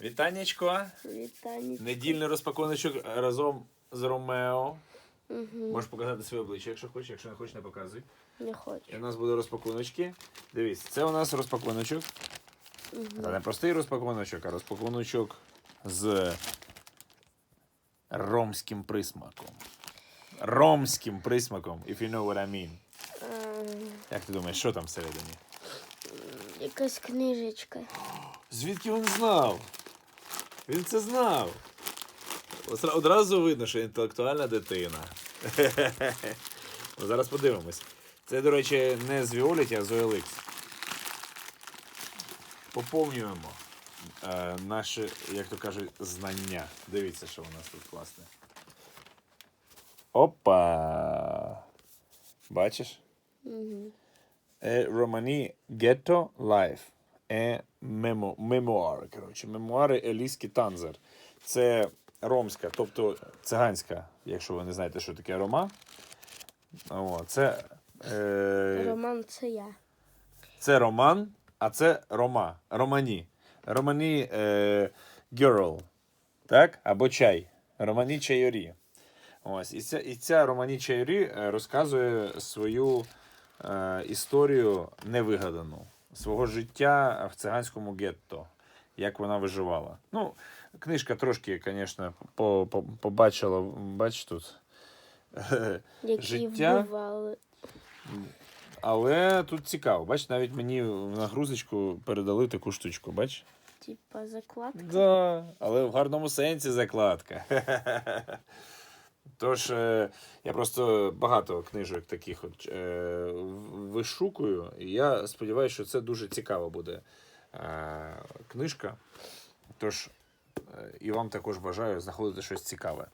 Вітаннячко. Вітання. Недільний розпакуночок разом з Ромео. Угу. Можеш показати своє обличчя, якщо хочеш, якщо не хочеш, не показуй. Не хочу. І у нас буде розпакуночки. Дивись, це у нас розпакуночок. Це не простий розпакуночок, а розпакуночок з ромським присмаком. Ромським присмаком, if you know what I mean. Е, Як ти думаєш, що там всередині? якась книжечка. Звідки він знав? Він це знав. Одразу видно, що інтелектуальна дитина. Ну, Зараз подивимось. Це, до речі, не з Violet, а з OLX. Поповнюємо е, наші, як то кажуть, знання. Дивіться, що у нас тут класне. Опа! Бачиш? Угу. Романі Ghetto Life. Е мемо, мемуари. Коротше, мемуари Еліски Танзер. Це ромська, тобто циганська, якщо ви не знаєте, що таке рома. О, це, е, Роман це я. це роман, а це рома. Романі. Романі е, girl. Так? Або чай. Романі чайорі. Ось. І ця, і ця Романі чайорі е, розказує свою е, історію невигадану, свого життя в циганському гетто, як вона виживала. Ну, книжка трошки, звісно, по, по, побачила, бач тут. Які Життя? вбивали. Але тут цікаво, бач, навіть мені в нагрузочку передали таку штучку, бач? Типа закладка. Да, але в гарному сенсі закладка. Тож, е, я просто багато книжок таких от, е, вишукую, і я сподіваюся, що це дуже цікава буде е, книжка. Тож, і вам також бажаю знаходити щось цікаве.